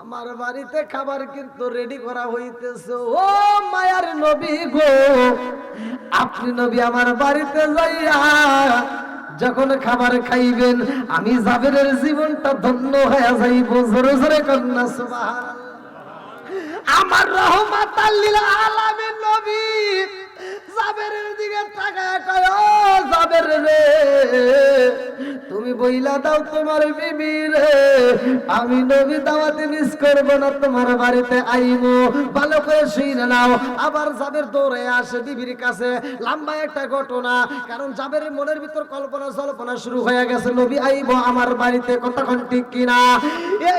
আমার বাড়িতে খাবার কিন্তু রেডি করা হইতেছে। ও মায়ার নবী গো, আপনি নবী আমার বাড়িতে যাইয়া যখন খাবার খাইবেন, আমি জাবেরের জীবনটা ধন্য হয়ে যাইব। জোরে জোরে কন্যা, সুবহানাল্লাহ। আমার রহমাত আলামিন নবী। জাবেরের দিকে জাবের রে, তুমি বইলা দাও তোমার বিবি রে, আমি নবী দাওয়াতে মিস না, তোমার বাড়িতে আইবো ভালো করে নাও। আবার জাবের দৌড়ে আসে বিবির কাছে। লম্বা একটা ঘটনা, কারণ জাবেরের মনের ভিতর কল্পনা জল্পনা শুরু হয়ে গেছে, নবী আইবো আমার বাড়িতে কতক্ষণ ঠিক কিনা?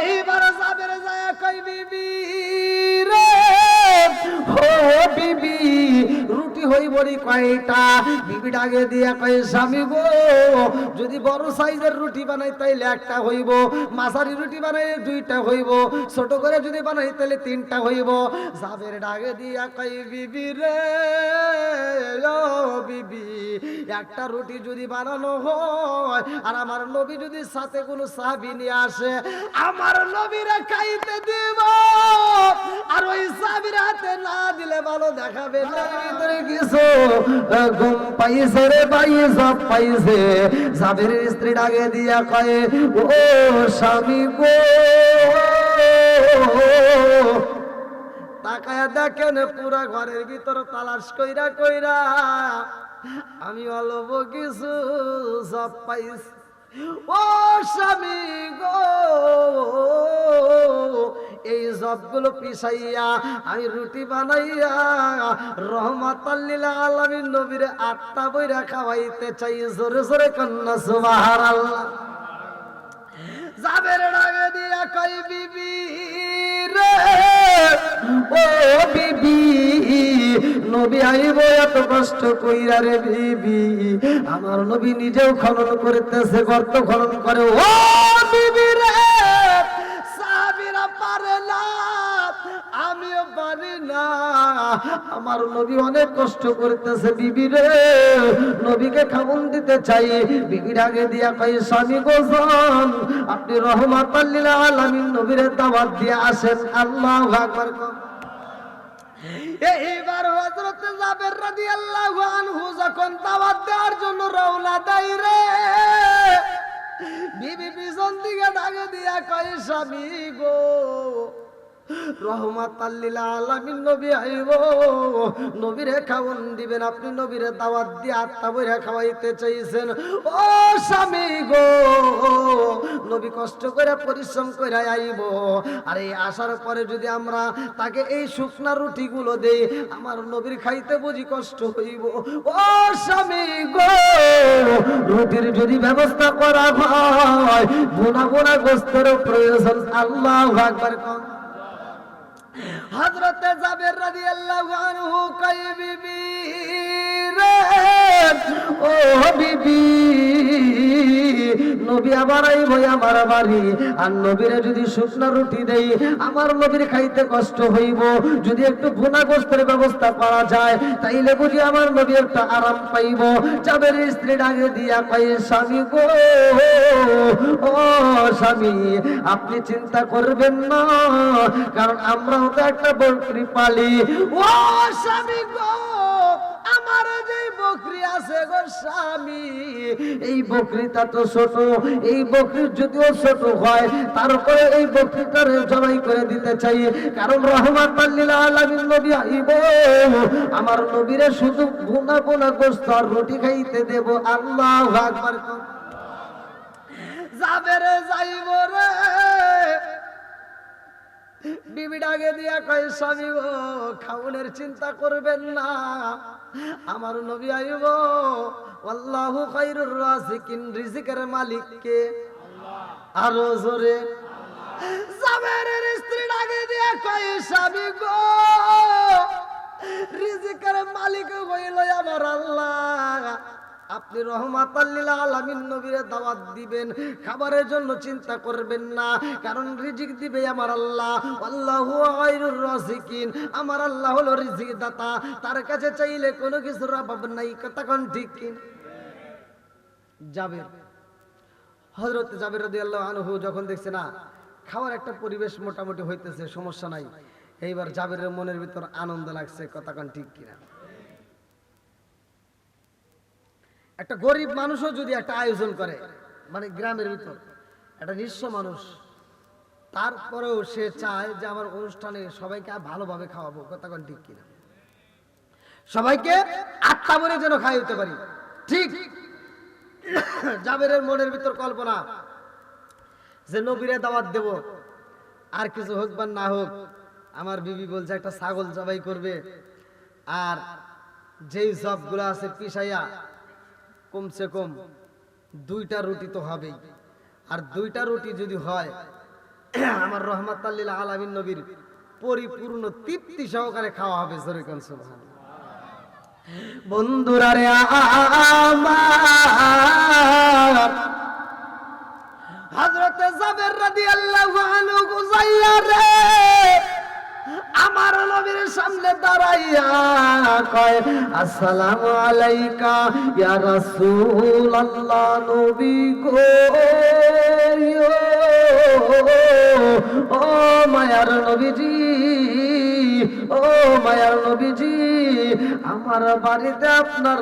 এইবার জাবের যায় কই বিবি হইবরি কয়টা? বিবি ডাকে দিয়া কয়, স্বামী গো, যদি বড় সাইজের রুটি বানাই তাইলে একটা হইব, মাঝারি রুটি বানাইলে দুইটা হইব, ছোট করে যদি বানাই তাইলে তিনটা হইব। জাবের ডাকে দিয়া কয়, বিবি রে বিবি, একটা রুটি যদি বানানো হয়, আর আমার নবী যদি সাথে কোনো সাহাবি নিয়ে আসে, আমার নবীরা খাইতে দিব, আর ওই সাহাবির হাতে না দিলে ভালো দেখাবে না। ভিতরে কিছু আহ, ঘুম পাইছে রে ভাই পাইছে। সাবির স্ত্রী ডাকে দিয়া কয়ে ও স্বামী গো তাকায় দেখেন পুরা ঘরের ভিতর তালাশ কইরা কইরা আমি অল্প কিছু সব পাইছি। ও স্বামী গো এই সবগুলো পিসাইয়া আমি রুটি বানাইয়া রহমাত আলামিন নবীর আত্মা বইরা খাওয়াইতে চাই। জোরে জোরে কন্যা সুবাহার আল্লাহ যাবের ডাকে দিয়া কই বিবি রে, ও বিবি, নবী আইব এত কষ্ট কইরা রে বিবি। আমার নবী নিজেও খনন করতেছে, গর্ত খনন করে। ও আমার নবী অনেক কষ্ট করতেছে, বিবি রে। নবীকে খাবন দিতে চাই। বিবির আগে দিয়া কই স্বামী গোজন আপনি রহমাত আলামিন নবীর দাওয়াত দিয়ে আসেন। আল্লাহু আকবার। এইবার হযরত জাবের রাদিয়াল্লাহু আনহু যখন দাওয়াত দেওয়ার জন্য রওনা দেয় রে, বিবি পিছন দিকে দিয়া কই স্বামী গো আসার যদি আমরা তাকে এই শুকনা রুটিগুলো দেই, আমার নবীর খাইতে বুঝি কষ্ট হইব। ও স্বামী গো, রুটির যদি ব্যবস্থা করা হয় বোনা বোনা গোস্তের প্রয়োজন, আল্লাহ আকবার কম হজরতে জাবের রাজি আল্লাহ ও বিবি নবী আবার আইব আমার বাড়ি। আর নবীরে যদি শুকনা রুটি দেই, আমার নবীর খাইতে কষ্ট হইব। যদি একটু ভুনা গোস্তের ব্যবস্থা করা যায়, তাইলে বুঝি আমার নবী একটা আরাম পাইব। জাবের স্ত্রী ডাকে দিয়া কই স্বামী গো, ও স্বামী, আপনি চিন্তা করবেন না। কারণ আমরাও তো একটা বকরি পালি ও স্বামী গো আমার যে বকরি আছে গো স্বামী, এই বকরিটা তো ছোট, এই বকরির যদিও ছোট হয়, তারপরে এই বকরিটার জবাই করে দিতে চাই। কারণ রহমান পাল্লিলা আলামিন নবী আইব, আমার নবীরে শুধু গুনা গুনা গোস্ত আর রুটি খাইতে দেব। আল্লাহ আকবার। যাবে রে যাইব রে। বিবি ডাকে দিয়া কয়, স্বামী গো, খাউনের চিন্তা করবেন না। আমার নবী আইব। আল্লাহু খাইরুর রাজিকিন, রিজিকের মালিক কে আরও জোরে। জাবেরের স্ত্রী ডাকে দিয়া কয়, স্বামী গো, রিজিকের মালিক হইল আমার আল্লাহ। আপনি রহমাত আলামিন নবীরে দাওয়াত দিবেন, খাবারের জন্য চিন্তা করবেন না, কারণ রিজিক দিবে আমার আল্লাহ। আল্লাহু রাজিকিন, আমার আল্লাহ হলো রিজিক দাতা তার কাছে চাইলে কোনো কিছুর অভাব নাই কোন ঠিক কি? যাবে হযরত জাবের রাদিয়াল্লাহু আনহু যখন দেখছে, না, খাওয়ার একটা পরিবেশ মোটামুটি হইতেছে, সমস্যা নাই। এইবার জাবেরের মনের ভিতর আনন্দ লাগছে, কথা কান ঠিক কিনা? একটা গরিব মানুষও যদি একটা আয়োজন করে মানে গ্রামের ভিতর, একটা নিঃস্ব মানুষ, তারপরেও সে চায় যে আমার অনুষ্ঠানে সবাইকে ভালোভাবে খাওয়াবো, কথা কান ঠিক কিনা? সবাইকে আত্মা মনে যেন খাইতে পারি। ঠিক জাবেরের মনের ভিতর কল্পনা যে নবীরে দাওয়াত দেব, আর কিছু হোক বা না হোক, আমার বিবি বলছে একটা ছাগল জবাই করবে, আর যেই সবগুলো আছে পিসাইয়া কমসে কম দুইটা রুটি তো হবেই। আর দুইটা রুটি যদি হয়, আমার রহমত আল্লিল আলামিন নবীর পরিপূর্ণ তৃপ্তি সহকারে খাওয়া হবে জরিকান সুবহান বন্ধুরা রে আমার, হযরতে জাবের রাদিয়াল্লাহু রে। আমার নবীর সামনে দাঁড়াইয়া কয় আসসালামু আলাইকা ইয়া রাসূলুল্লাহ নবী গো ও মায়ার নবীজি। ও মায়ার নবীজি, আমার বাড়িতে আপনার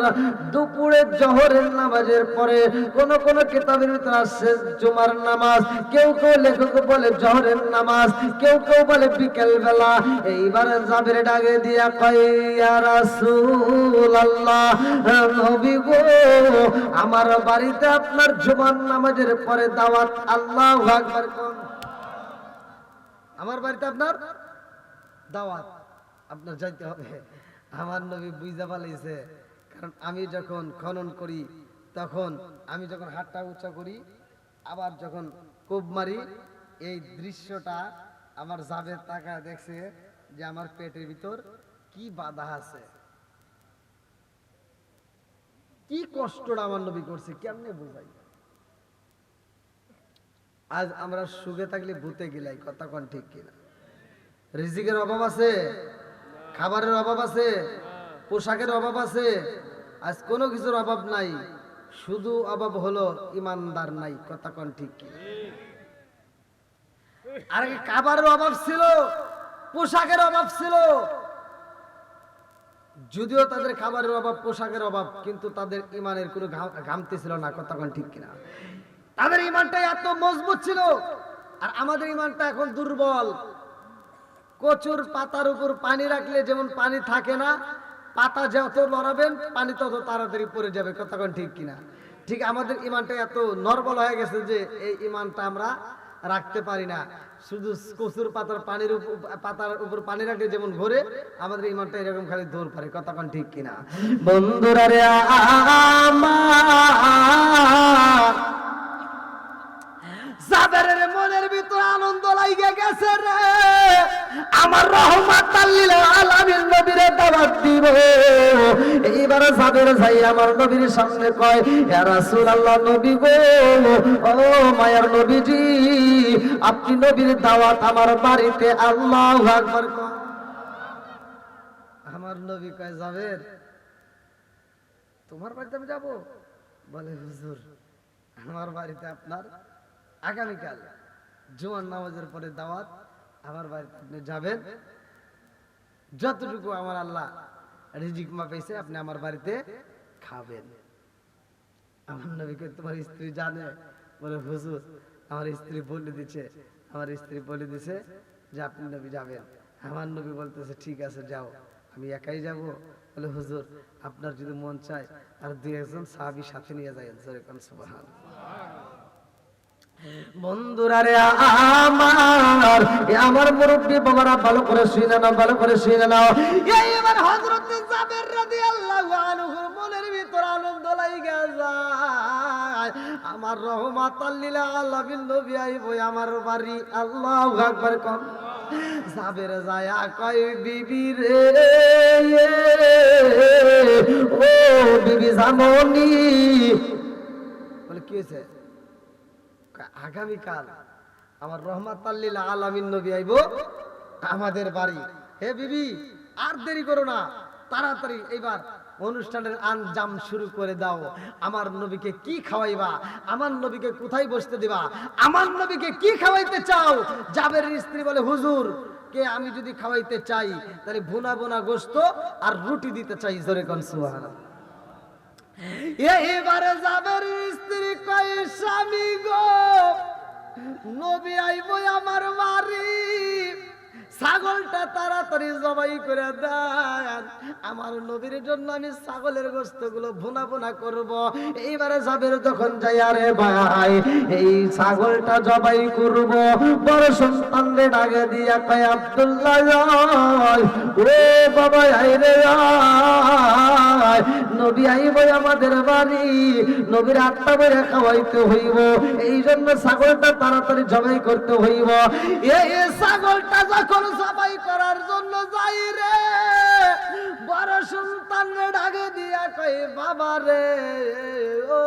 দুপুরে জহরের নামাজের পরে কোন কোন কিতাবের ভিতরে আসছে জুমার নামাজ। কেউ কেউ লেখক বলে জহরের নামাজ, কেউ কেউ বলে বিকেল বেলা এইবার জাবের ডাকে দিয়া কয়, ইয়া রাসূলুল্লাহ, নবী গো, আমার বাড়িতে আপনার জুমার নামাজের পরে দাওয়াত আল্লাহ আমার বাড়িতে আপনার দাওয়াত। আপনার যাইতে হবে। আমার নবী বুঝতে পালাইছে, কারণ আমি যখন খনন করি, তখন আমি যখন হাতটা উঁচা করি, আবার যখন কোপ মারি, এই দৃশ্যটা আমার যাবে তাকা দেখছে যে আমার পেটের ভিতর কি বাধা আছে। কি কষ্টটা আমার নবী করছে, কেমনে বুঝাই? আজ আমরা সুখে থাকলে ভূতে গিলাই, কথা কন ঠিক কিনা। রিজিকের অভাব আছে খাবারের অভাব আছে, পোশাকের অভাব আছে, আজ কোনো কিছুর অভাব নাই, শুধু অভাব হলো ইমানদার নাই, কথা কন ঠিক আর খাবারের অভাব ছিল, পোশাকের অভাব ছিল, যদিও তাদের খাবারের অভাব, পোশাকের অভাব, কিন্তু তাদের ইমানের কোনো ঘামতি ছিল না, কথা কন ঠিক কিনা? তাদের ইমানটা এত মজবুত ছিল, আর আমাদের ইমানটা এখন দুর্বল। কচুর পাতার উপর পানি রাখলে যেমন পানি থাকে না, পাতা যত লড়াবেন পানি তত তাড়াতাড়ি পড়ে যাবে। কতক্ষণ ঠিক কিনা? ঠিক আমাদের ইমানটা এত নর্বল হয়ে গেছে যে এই ইমানটা আমরা রাখতে পারি না। শুধু কচুর পাতার পানির পাতার উপর পানি রাখলে যেমন ঘোরে, আমাদের ইমানটা এরকম খালি দৌড় পারে। কতক্ষণ ঠিক কিনা? বন্ধুরা রে মনের ভিতর আনন্দ লাইগে গেছে রে আমার রহমত আলামিন নবীরে দাওয়াত দিব এইবার জাবের যাই আমার নবীর সামনে কয় রাসূলুল্লাহ নবী গো, ও নবীজি, আপনি নবীর দাওয়াত আমার বাড়িতে আল্লাহু আকবার। আমার নবী কয়, জাবের, তোমার বাড়িতে আমি যাব বলে, হুজুর, আমার বাড়িতে আপনার আগামীকাল জুমার নামাজের পরে দাওয়াত আমার বাড়িতে আপনি যাবেন। যতটুকু আমার আল্লাহ রিজিক মাপাইছে আপনি আমার বাড়িতে খাবেন। আমার নবীকে তোমার স্ত্রী জানে? বলে, হুজুর, আমার স্ত্রী বলে দিচ্ছে আমার স্ত্রী বলে দিছে যে, আপনি নবী যাবেন। আমার নবী বলতেছে, ঠিক আছে, যাও। আমি একাই যাব। বলে, হুজুর, আপনার যদি মন চায়, আর দুই একজন সাহাবি সাথে নিয়ে যায় জোরে সুবহান বন্ধুরা রে আমার আমার মুরব্বী বাবারা ভালো করে শুনে নাও, ভালো করে শুনে নাও। এইবার হযরত জাবের রাদিয়াল্লাহু আনহু মনের ভিতর আনন্দ লাগা যায়। আমার রহমাত লিল আলামিন নবী আইবো, আমার বাড়ি, আল্লাহু আকবার কোন জাবের যায় কয়, বিবি রে, ও বিবি জামনি বলে, কি হয়েছে আগামীকাল আমার রহমাত আলামিন নবী আইব আমাদের বাড়ি। হে বিবি, আর দেরি করো না, তাড়াতাড়ি এইবার অনুষ্ঠানের আঞ্জাম শুরু করে দাও। আমার নবীকে কি খাওয়াইবা? আমার নবীকে কোথায় বসতে দিবা? আমার নবীকে কি খাওয়াইতে চাও? জাবের স্ত্রী বলে, হুজুর, কে আমি যদি খাওয়াইতে চাই, তাহলে ভুনা ভুনা গোস্ত আর রুটি দিতে চাই। জোরে কোন, সুবহানাল্লাহ। এইবারে জাবের স্ত্রী কয়, স্বামী গো নবী আইব আমার বাড়ি। ছাগলটা তাড়াতাড়ি জবাই করে দেন। আমার নবীর জন্য আমি ছাগলের গোস্তগুলো ভুনা ভুনা করব। এইবারে যাবের যখন যাই, আরে ভাই, এই ছাগলটা জবাই করব। বড় সন্তানরে ডাকে দিয়া কয়, আব্দুল্লাহ ও বাবা আইরে আয়। নবী আইব আমাদের বাড়ি। নবীর আত্মা বেড়ে খাওয়াইতে হইব। এই জন্য ছাগলটা তাড়াতাড়ি জবাই করতে হইব। এই ছাগলটা যখন জবাই করার জন্য যাই রে। বড় সন্তান ডাকে দিয়া কই বাবা রে, ও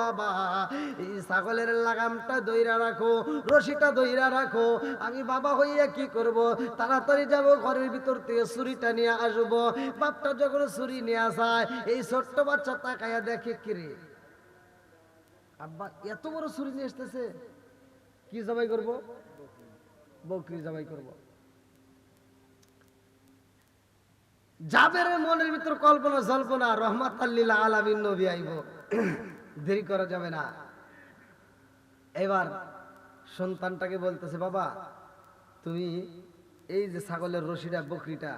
বাবা, এই ছাগলের লাগামটা দইরা রাখো, রশিটা দইরা রাখো। আমি বাবা হইয়া কি করব? তাড়াতাড়ি যাব, ঘরের ভিতর থেকে ছুরিটা নিয়ে আসব। বাপটা যখন ছুরি নিয়ে আসায় এই ছোট্ট বাচ্চা তাকায়া দেখে কিরে আব্বা, এত বড় ছুরি নিয়ে আসতেছে। কি জবাই করব? বকরি জবাই করব। জাবের মনের ভিতর কল্পনা, জল্পনা, রহমাত আল্লিল্লাহ আলামিন নবী আইব। দেরি করা যাবে না। এবার সন্তানটাকে বলতেছে, বাবা, তুমি এই যে ছাগলের রশিটা, বকরিটা,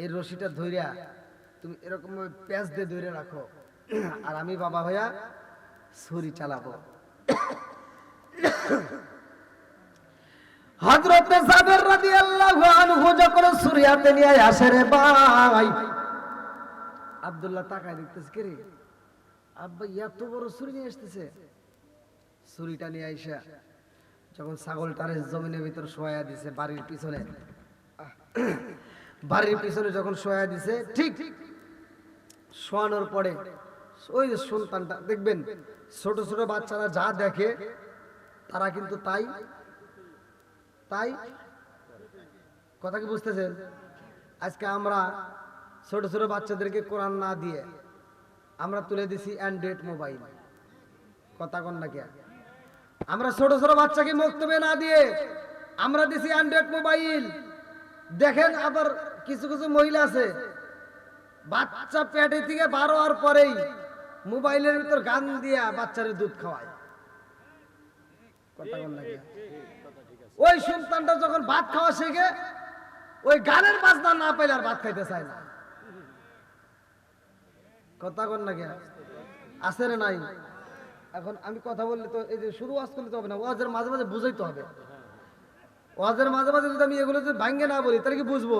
এই রশিটা ধইরা তুমি এরকম প্যাঁচ দিয়ে ধরে রাখো। আর আমি বাবা হইয়া ছুরি চালাবো। হযরতে জাবের যখন ছাগলটারে জমিনের ভিতর দিছে বাড়ির পিছনে বাড়ির পিছনে যখন শোয়া দিছে, ঠিক শোয়ানোর পরে ওই যে সন্তানটা, দেখবেন ছোট ছোট বাচ্চারা যা দেখে তারা কিন্তু তাই তাই কথা কি বুঝতেছেন? আজকে আমরা ছোট ছোট বাচ্চাদেরকে কোরআন না দিয়ে আমরা তুলে দিছি অ্যান্ড্রয়েড মোবাইল কথা কন না কে আমরা ছোট ছোট বাচ্চাকে মক্তবে না দিয়ে আমরা দিছি অ্যান্ড্রয়েড মোবাইল দেখেন আবার কিছু কিছু মহিলা আছে, বাচ্চা পেটে থেকে বারো হওয়ার পরেই মোবাইলের ভিতর গান দিয়া বাচ্চারে দুধ খাওয়ায়। কথা? ওই সন্তানটা যখন ভাত খাওয়া শেখে ওই গানের বাজনা না পাইলে আর ভাত খাইতে চায় না। কথা কন না কে আছে রে নাই? এখন আমি কথা বললে তো এই যে শুধু ওয়াজ করলে তো হবে না, ওয়াজের মাঝে মাঝে বুঝাইতে হবে। ওয়াজের মাঝে মাঝে যদি আমি এগুলো যদি ভাঙ্গে না বলি, তাহলে কি বুঝব?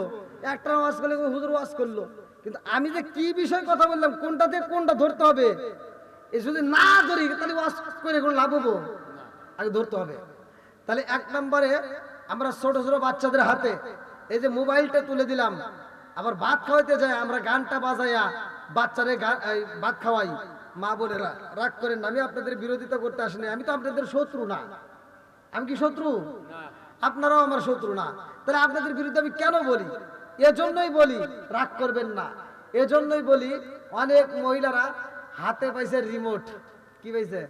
একটা ওয়াজ করলে হুজুর ওয়াজ করল। কিন্তু আমি যে কি বিষয় কথা বললাম কোনটাতে কোনটা ধরতে হবে? এ যদি না ধরি, তাহলে ওয়াজ করে কোনো লাভ হব? আগে ধরতে হবে। তাহলে এক নম্বরে আমরা ছোট ছোট বাচ্চাদের হাতে এই যে মোবাইলটা তুলে দিলাম, আবার ভাত খাওয়াইতে যায়, আমরা গানটা বাজাইয়া বাচ্চারে ভাত খাওয়াই। মা বোনেরা রাগ করেন আমি আপনাদের বিরোধিতা করতে আসিনি, আমি তো আপনাদের শত্রু না। আমি কি শত্রু? আপনারাও আমার শত্রু না। তাহলে আপনাদের বিরুদ্ধে আমি কেন বলি? এজন্যই বলি, রাগ করবেন না। এজন্যই বলি, অনেক মহিলারা হাতে পাইছে রিমোট কি পাইছে?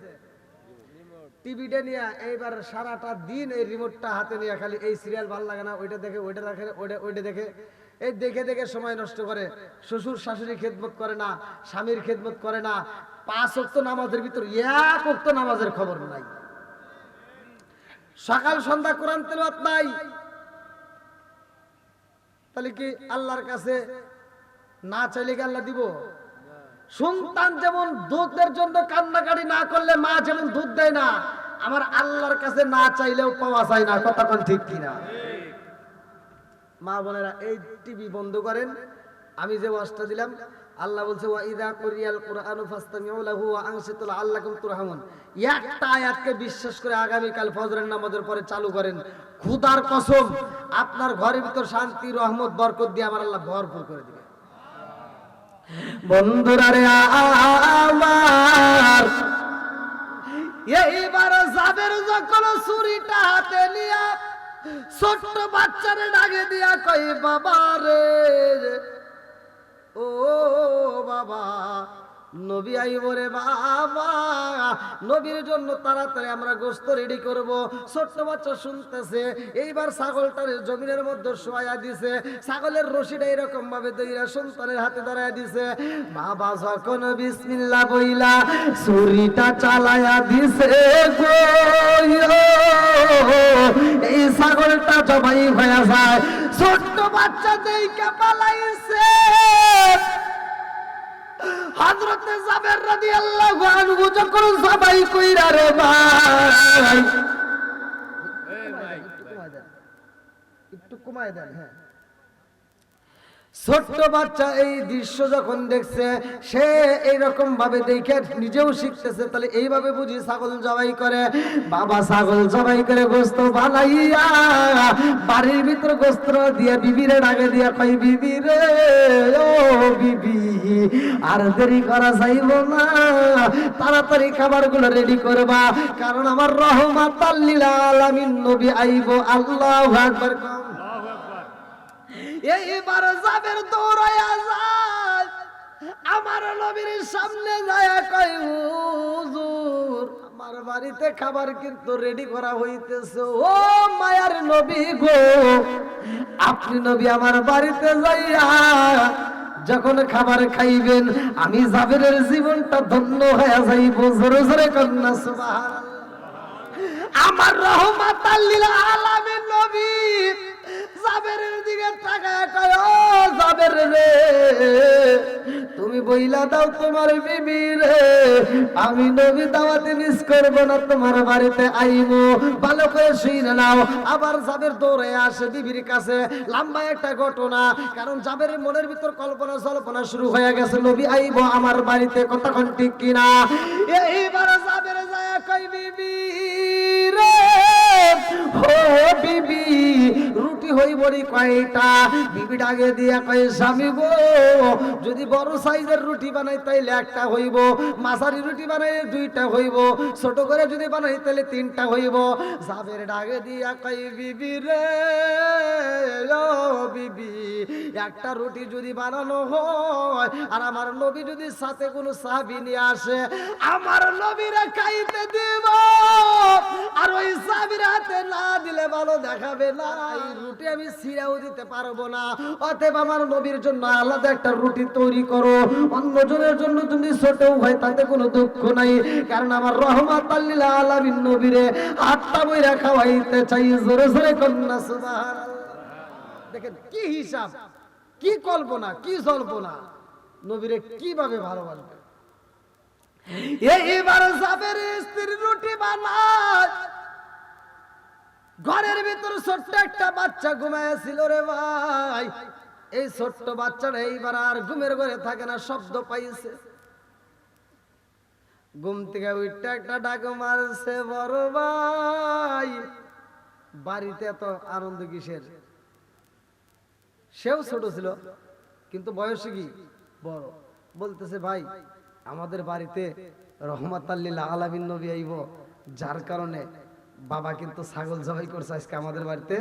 টিভিটা নিয়ে এইবার সারাটা দিন এই রিমোটটা হাতে নিয়ে খালি এই সিরিয়াল ভালো লাগে না, ওইটা দেখে ওইটা দেখে, ওইটা ওইটা দেখে। এই দেখে দেখে সময় নষ্ট করে। শ্বশুর শাশুড়ি খেদমত করে না, স্বামীর খেদমত করে না, পাঁচ অক্ত নামাজের ভিতর এক অক্ত নামাজের খবর নাই। সকাল, সন্ধ্যা কোরআন তেলাওয়াত নাই। তাহলে কি আল্লাহর কাছে না চাইলে কি আল্লাহ দিব? সন্তান যেমন দুধের জন্য কান্নাকাটি না করলে মা যেমন দুধ দেয় না, আমার আল্লাহর কাছে না চাইলেও পাওয়া যায় না কোন ঠিক কিনা? মা বোনেরা, এই টিভি বন্ধ করেন, আমি যে ওয়াজটা দিলাম, আল্লাহ বলছে, ওয়া ইদা কুরিয়াল কুরআনু ফাসতামিউ লাহু ওয়া আনসিতু লাআল্লাকুম তুরহামুন। একটা আয়াতকে বিশ্বাস করে আগামী কাল ফজরের নামাজের পরে চালু করেন। খোদার কসম, আপনার ঘরের ভিতর শান্তি, রহমত, বরকত দিয়ে আমার আল্লাহ ভরপুর করে বন্ধুরা রে আমার। এইবার যাদের যখন ছুরিটা হাতে নিয়া ছোট্ট বাচ্চারে ডাকে দিয়া কই বাবা রে নবী আইব রে বাবা, নবীর জন্য তাড়াতাড়ি আমরা গোস্ত রেডি করব। ছোট্ট বাচ্চা শুনতেছে, এইবার ছাগলটার জমিনের মধ্যে শোয়া দিছে। ছাগলের রশিটা এরকম ভাবে দইরা সন্তানের হাতে ধরায় দিছে। বাবা যখন বিসমিল্লাহ বইলা, ছুরিটা চালায়া দিছে এই ছাগলটা জবাই হয়ে যায়। ছোট্ট বাচ্চা দেইকা পালাইছে। হযরতে জাবের রাদিয়াল্লাহু আনহু যখন সবাই কইরা রে ভাই। একটু কমায় দেন হ্যাঁ। ছোট্ট বাচ্চা এই দৃশ্য যখন দেখছে, সে এইরকম ভাবে দেখে নিজেও শিখতেছে, তাহলে এইভাবে বুঝি ছাগল জবাই করে। বাবা ছাগল জবাই করে গোস্ত বানাইয়া বাড়ির ভিতর গোস্ত দিয়ে বিবিরে ডাকে দিয়া কই বিবি রে, ও বিবি, আর দেরি করা যাইব না, তাড়াতাড়ি খাবারগুলো রেডি করবা, কারণ আমার রহমাত আলামিন নবী আইব আল্লাহু আকবার। এইবার যাবের দৌড়াইয়া যায় আমার নবীর সামনে যায় কই হুজুর, আমার বাড়িতে খাবার কিন্তু রেডি করা হইতেছে। ও মায়ার নবী গো, আপনি নবী আমার বাড়িতে যাইয়া যখন খাবার খাইবেন, আমি জাবেরের জীবনটা ধন্য হয়ে যাইব। জোরে জোরে কন্যা, সুবহানাল্লাহ। আমার রহমাত আলামিন নবী আমি নবী দাওয়াতে মিস না, তোমার বাড়িতে ভালো করে নাও। আবার দৌড়ে আসে কাছে। লম্বা একটা ঘটনা, কারণ জাবের মনের ভিতর কল্পনা জল্পনা শুরু হয়ে গেছে, নবী আইবো আমার বাড়িতে কতক্ষণ ঠিক কিনা? এইবার জাবের যায় কই বিবি রুটি হইব রে কয়টা? বিবি ডাকে দিয়া কয়, স্বামী গো, যদি বড় সাইজের রুটি বানাই তাইলে একটা হইব, মাঝারি রুটি বানাইলে দুইটা হইব, ছোট করে যদি বানাই তাইলে তিনটা হইব। জাবের ডাকে দিয়া কয়, বিবি রে বিবি, একটা রুটি যদি বানানো হয়, আর আমার নবী যদি সাথে কোনো সাহাবি নিয়ে আসে, আমার নবীরা খাইতে দিব। আর ওই সাহাবির হাতে না দিলে ভালো দেখাবে না। এই রুটি আমি ছিঁড়াও দিতে পারব না। অতএব আমার নবীর জন্য আলাদা একটা রুটি তৈরি করো। অন্যজনের জন্য যদি ছোটও হয় তাতে কোনো দুঃখ নাই। কারণ আমার রহমাত আল্লিল আলামিন নবীরে হাতটা বইরা খাওয়াইতে চাই। জোরে জোরে কন্যা সুবহানাল্লাহ। দেখেন কি হিসাব কি কল্পনা কি জল্পনা। নবীরে কীভাবে ভালোবাসবে? এইবার সাবের স্ত্রী রুটি বানায় ঘরের ভিতর ছোট্ট একটা বাচ্চা ঘুমাইছিল রে ভাই। এই ছোট্ট বাচ্চাটা এইবার আর ঘুমের ঘরে থাকে না, শব্দ পাইছে। ঘুম থেকে উঠতে একটা ডাক মারছে, বড় ভাই, বাড়িতে এত আনন্দ কিসের? সেও ছোট ছিল, কিন্তু বয়সে কি? বড়। বলতেছে, ভাই, আমাদের বাড়িতে রহমাত আল্লিল্লাহ আলামিন নবী আইব, যার কারণে বাবা কিন্তু ছাগল জবাই করছে আজকে আমাদের বাড়িতে।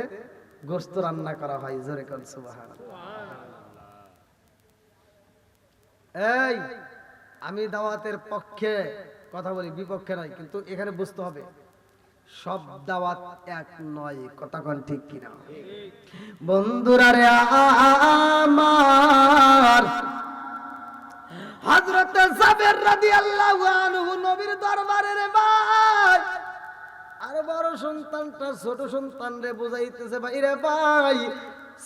গোস্ত রান্না করা হয়, জোরে কর এই, আমি দাওয়াতের পক্ষে কথা বলি, বিপক্ষে নয়, কিন্তু এখানে বুঝতে হবে, সব দাওয়াত এক নয়, কথা কোন ঠিক কিনা? বন্ধুরা রে আমার, হযরত সাবের রাদিয়াল্লাহু আনহু নবীর দরবারে রে ভাই আর বড় সন্তানটা ছোট সন্তান রে বুঝাইতেছে ভাই রে ভাই,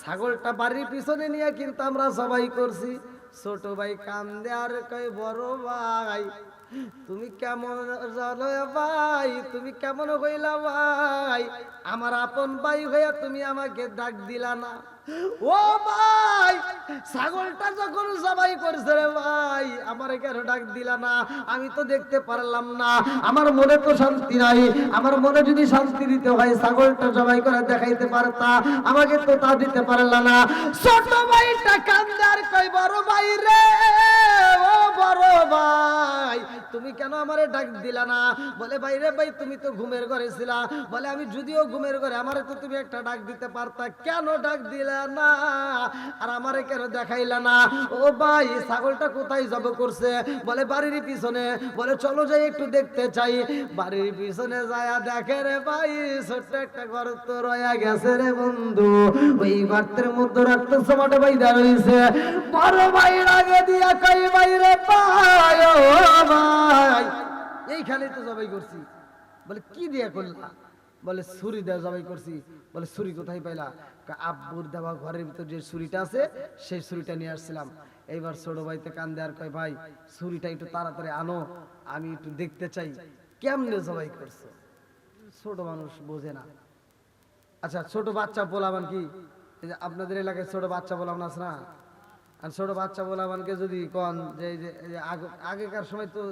ছাগলটা বাড়ির পিছনে নিয়ে কিন্তু আমরা সবাই করছি। ছোট ভাই কান্দে আর কয়, বড় ভাই তুমি কেমন ভাই? তুমি কেমন হইলা ভাই? আমার আপন ভাই হইয়া তুমি আমাকে ডাক দিলা না। ও ভাই, ছাগলটা যখন সবাই করছে রে ভাই, আমার কেন ডাক দিলা না? আমি তো দেখতে পারলাম না। আমার মনে তো শান্তি নাই। আমার মনে যদি শান্তি দিতে হয়, ছাগলটা জবাই করে দেখাইতে পারতা। আমাকে তো তা দিতে পারলা না। ছোট ভাইটা কান্দার কই বড় ভাই রে, ও বড় ভাই তুমি কেন আমারে ডাক দিলা না? বলে, ভাই রে ভাই, তুমি তো ঘুমের ঘরে ছিলা। বলে, আমি যদিও ঘুমের ঘরে, আমারে তো তুমি একটা ডাক দিতে পারতা। কেন ডাক দিলা না? আর আমারে কেন দেখাইলা না? ও ভাই, ছাগলটা কোথায় জব করছে? বলে, বাড়ির পিছনে। বলে, চলো যাই, একটু দেখতে চাই। বাড়ির পিছনে যায়া দেখে রে ভাই, ছোট্ট একটা গর্ত রয়া গেছে রে বন্ধু। ওই গর্তের মধ্যে রক্ত সমাটা বাইদা রইছে বড় ভাই আগে দিয়া কই ভাই রে ভাই ও ভাই এইখানে তো জবাই করছি। বলে, কি দিয়া করলা? বলে, ছুরি দেওয়া জবাই করছি। বলে, ছুরি কোথায় পাইলা? আব্বুর দেওয়া ঘরের ভিতর যে ছুরিটা আছে, সেই ছুরিটা নিয়ে আসছিলাম। এইবার ছোট ভাইতে কান দেয়ার কয়, ভাই, ছুরিটা একটু তাড়াতাড়ি আনো, আমি একটু দেখতে চাই, কেমনে জবাই করছ? ছোট মানুষ বোঝে না। আচ্ছা ছোট বাচ্চা বলাবান কি? আপনাদের এলাকায় ছোট বাচ্চা বলাবান আছে না? আর ছোট বাচ্চা বলে বলাবানকে যদি কন যে আগেকার সময় তো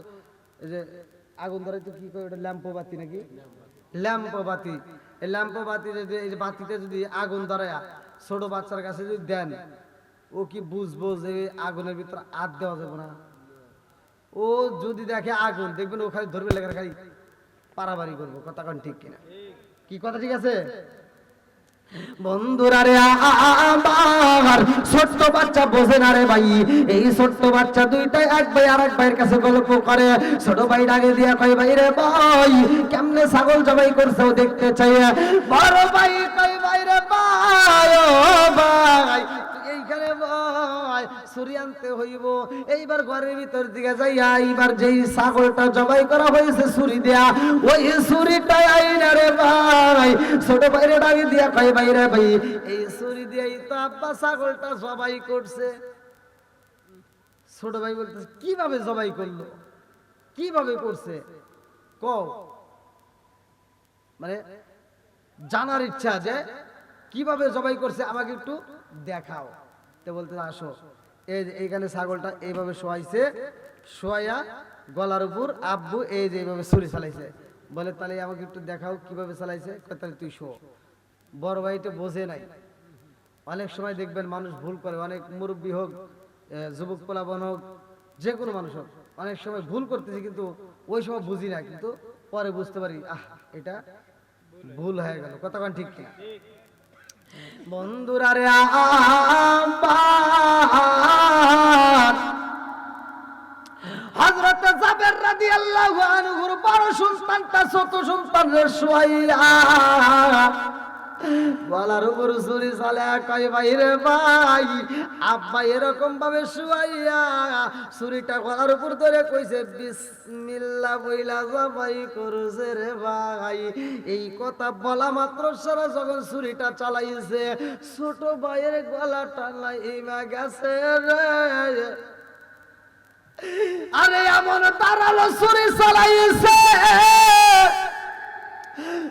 যে আগুন ধরে তো কি করে ওটা ল্যাম্পো বাতি নাকি? ল্যাম্পো বাতি এই ল্যাম্পো বাতি যদি এই বাতিতে যদি আগুন ধরায়া ছোট বাচ্চার কাছে যদি দেন, ও কি বুঝব যে আগুনের ভিতর হাত দেওয়া যাবে না? ও যদি দেখে আগুন, দেখবেন ও খালি ধরবে লেখার খালি পারাবারি করব, কথা কন ঠিক কিনা? কি কথা ঠিক আছে? ছোট্ট বাচ্চা বোঝে না রে ভাই এই ছোট্ট বাচ্চা দুইটাই এক ভাই আর এক ভাইয়ের কাছে গল্প করে ছোট ভাই আগে দিয়া কয় ভাই রে ভাই কেমনে ছাগল জবাই করছে দেখতে চাই বড় ভাই কয় ভাই রে ভাই ভাই ছুরি আনতে হইব। এইবার ঘরের ভিতর দিকে যাইয়া এইবার যেই ছাগলটা জবাই করা হয়েছে ছুরি দেয়া, ওই ছুরিটা আইনা রে ভাই। ছোট ভাইরে ডাকি দিয়া কই ভাইরে ভাই, এই ছুরি দিয়েই তো আব্বা ছাগলটা জবাই করছে। ছোট ভাই বলতেছে, কীভাবে জবাই করল? কীভাবে করছে? ক মানে জানার ইচ্ছা যে কীভাবে জবাই করছে, আমাকে একটু দেখাও। তো বলতে আসো। এই যে এইখানে ছাগলটা এইভাবে শোয়াইছে, শোয়াইয়া গলার উপর, আব্বু, এই যে এইভাবে ছুরি চালাইছে। বলে, তাহলে আমাকে একটু দেখাও কীভাবে চালাইছে? তাহলে তুই শো। বড় ভাইটা বোঝে নাই। অনেক সময় দেখবেন মানুষ ভুল করে, অনেক মুরব্বী হোক যুবক পোলাবন হোক যে কোনো মানুষ হোক, অনেক সময় ভুল করতেছি কিন্তু ওই সময় বুঝি না, কিন্তু পরে বুঝতে পারি, আহ, এটা ভুল হয়ে গেল। কতক্ষণ ঠিক কিনা? বন্ধুরা রে হজরত হযরত জাবের আল্লাহ আনহুর বড় সন্তানটা ছোট সন্তানের শুয়াইয়া গলার উপর ছুরি চালে, কয় ভাই রে ভাই, আব্বা এরকম ভাবে শুয়াইয়া ছুরিটা গলার উপর ধরে কইছে, বিসমিল্লাহ বইলা জবাই করছে রে ভাই। এই কথা বলা মাত্র সারা যখন ছুরিটা চালাইছে। ছোট ভাইয়ের গলা টানাই গেছে রে। আরে এমন তারালো ছুরি চালাইছে।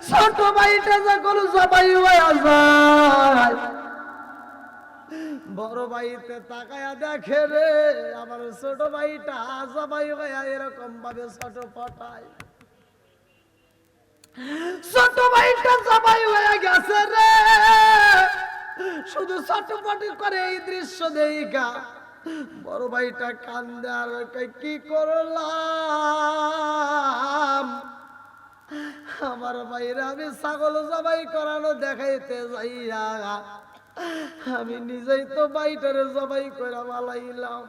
ছোট ভাইটা যখন সবাই হয়ে যায়, বড় ভাইতে তাকায়া দেখে রে, আমার ছোট ভাইটা সবাই হয়ে এরকম ভাবে ছোট পটায় ছোট ভাইটা সবাই হয়ে গেছে রে, শুধু ছোটপটি করে এই দৃশ্য দেখা। বড় ভাইটা কান্দে, আর কি করলাম আমার ভাইরা আমি ছাগল জবাই করানো দেখাইতে যাইয়া আমি নিজেই তো বাইটারে জবাই করে বালাইলাম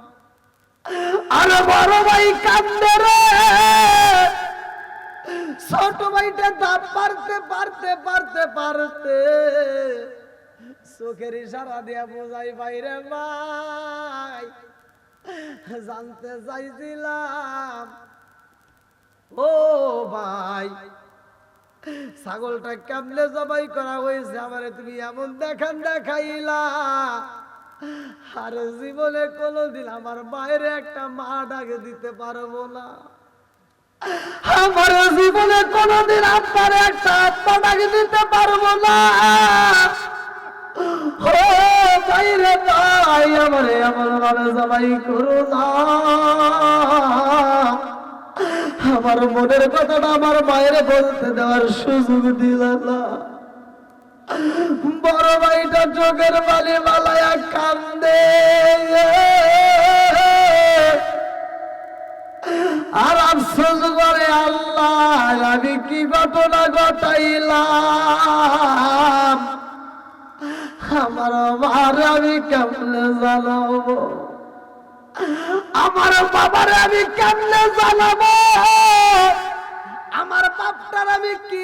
আরে বড় ভাই কান্দে রে। ছোট ভাইটা দাপ পারতে পারতে পারতে পারতে চোখের ইশারা দিয়া বোঝাই বাইরে জানতে চাইছিলাম, ও ভাই ছাগলটা কেমনে জবাই করা হয়েছে আমারে তুমি এমন দেখান দেখাইলা? আর জীবনে কোনোদিন আমার বাইরে একটা মা ডাকে দিতে পারব না। আমার জীবনে কোনোদিন আপনার একটা আত্মা ডাকে দিতে পারব না। বাইরে ভাই আমারে এমন ভাবে জবাই করো না। আমার মনের কথাটা আমার মায়ের বলতে দেওয়ার সুযোগ দিল না। বড় ভাইটা চোখের বালি মালায়া কান্দে। আর আফসোস করে, আল্লাহ, আমি কি ঘটনা ঘটাইলাম? আমার মার আমি কেমন জানাব? আমার বাবার আমি কেমনে জানাব? আমার বাপটার আমি কি